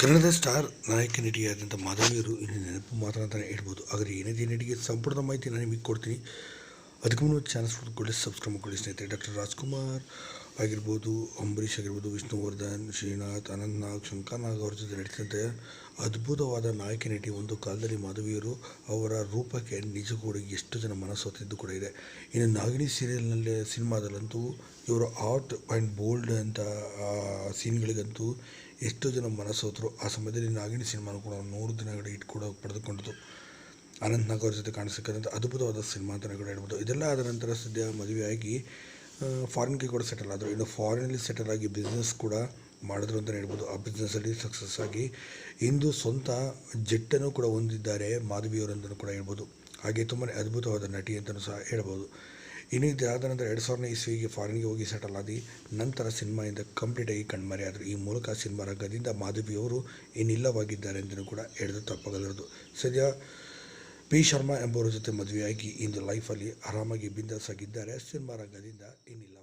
ಕನ್ನಡದ ಸ್ಟಾರ್ ನಾಯಕ ನಟಿಯಾದಂಥ ಮಾಧವಿಯರು ಇನ್ನು ನೆನಪು ಮಾತ್ರ ಅಂತಲೇ ಹೇಳ್ಬೋದು. ಆದರೆ ಏನಿದೆ ನಟಿಗೆ ಸಂಪೂರ್ಣ ಮಾಹಿತಿ ನಾನು ನಿಮಗೆ ಕೊಡ್ತೀನಿ. ಅದಕ್ಕೂ ಚಾನಲ್ಸ್ ಚಾನಲ್ ಫುಡ್ಕೊಳ್ಳಿ ಸಬ್ಸ್ಕ್ರೈಬ್ ಮಾಡ್ಕೊಳ್ಳಿ ಸ್ನೇಹಿತರೆ. ಡಾಕ್ಟರ್ ರಾಜ್ಕುಮಾರ್ ಆಗಿರ್ಬೋದು, ಅಂಬರೀಷ್ ಆಗಿರ್ಬೋದು, ವಿಷ್ಣುವರ್ಧನ್, ಶ್ರೀನಾಥ್ ಶಂಕರ್ ಶಂಕರ್ನಾಗ್ ಅವ್ರ ಜೊತೆ ನಟಿಸಿದಂತೆ ಅದ್ಭುತವಾದ ನಾಯಕಿ ನಟಿ ಒಂದು ಕಾಲದಲ್ಲಿ ಮಾಧವಿಯರು ಅವರ ರೂಪಕ್ಕೆ ನಿಜ ಕೂಡ ಎಷ್ಟು ಜನ ಮನಸ್ಸೋತಿದ್ದು ಕೂಡ ಇದೆ. ಇನ್ನು ನಾಗಿನಿ ಸೀರಿಯಲ್ನಲ್ಲಿ ಸಿನಿಮಾದಲ್ಲಂತೂ ಇವರ ಆರ್ಟ್ ಆ್ಯಂಡ್ ಬೋಲ್ಡ್ ಅಂತ ಸೀನ್ಗಳಿಗಂತೂ ಎಷ್ಟೋ ಜನ ಮನಸ್ಸೋತರು ಆ ಸಮಯದಲ್ಲಿ ನಾಗಿನಿ ಸಿನಿಮಾನು ಕೂಡ ನೂರು ದಿನಗಳ ಇಟ್ಟು ಕೂಡ ಪಡೆದುಕೊಂಡಿತು ಅನಂತ್ನಾಗ್ ಅವ್ರ ಜೊತೆ ಕಾಣಿಸಿಕ್ಕಂಥ ಅದ್ಭುತವಾದ ಸಿನಿಮಾ ಅಂತ ಕೂಡ ಹೇಳ್ಬೋದು. ಇದೆಲ್ಲ ಆದ ನಂತರ ಸದ್ಯ ಮದುವೆಯಾಗಿ ಫಾರಿನ್ಗೆ ಕೂಡ ಸೆಟಲ್ ಆದರು. ಇನ್ನು ಫಾರಿನಲ್ಲಿ ಸೆಟಲ್ ಆಗಿ ಬಿಸ್ನೆಸ್ ಕೂಡ ಮಾಡಿದ್ರು ಅಂತಲೇ ಹೇಳ್ಬೋದು. ಆ ಬಿಸ್ನೆಸ್ಸಲ್ಲಿ ಸಕ್ಸಸ್ ಆಗಿ ಇಂದು ಸ್ವಂತ ಜೆಟ್ಟನ್ನು ಕೂಡ ಹೊಂದಿದ್ದಾರೆ ಮಾಧವಿಯವರು ಅಂತಲೂ ಕೂಡ ಹೇಳ್ಬೋದು. ಹಾಗೆ ತುಂಬಾ ಅದ್ಭುತವಾದ ನಟಿ ಅಂತಲೂ ಸಹ ಹೇಳ್ಬೋದು. ಇನ್ನು ಇದಾದ ನಂತರ ಎರಡು ಸಾವಿರನೇ ಇಸ್ವಿಗೆ ಫಾರಿನ್ಗೆ ಹೋಗಿ ಸೆಟಲ್ ಆದಿ ನಂತರ ಸಿನಿಮಾಯಿಂದ ಕಂಪ್ಲೀಟಾಗಿ ಕಣ್ಮರೆಯಾದರು ಈ ಮೂಲಕ ಸಿನಿಮಾ ರಂಗದಿಂದ ಮಾಧವಿಯವರು ಇನ್ನಿಲ್ಲವಾಗಿದ್ದಾರೆ ಅಂತಲೂ ಕೂಡ ಹೇಳಿದ್ರು ತಪ್ಪಾಗಲಾರದು ಸದ್ಯ ಪಿ ಶರ್ಮಾ ಎಂಬುವರ ಜೊತೆ ಮದುವೆಯಾಗಿ ಇಂದು ಲೈಫಲ್ಲಿ ಆರಾಮಾಗಿ ಬಿಂದಾಸ್ ಆಗಿದ್ದಾರೆ ಸಿನಿಮಾ ರಂಗದಿಂದ ಇನ್ನಿಲ್ಲ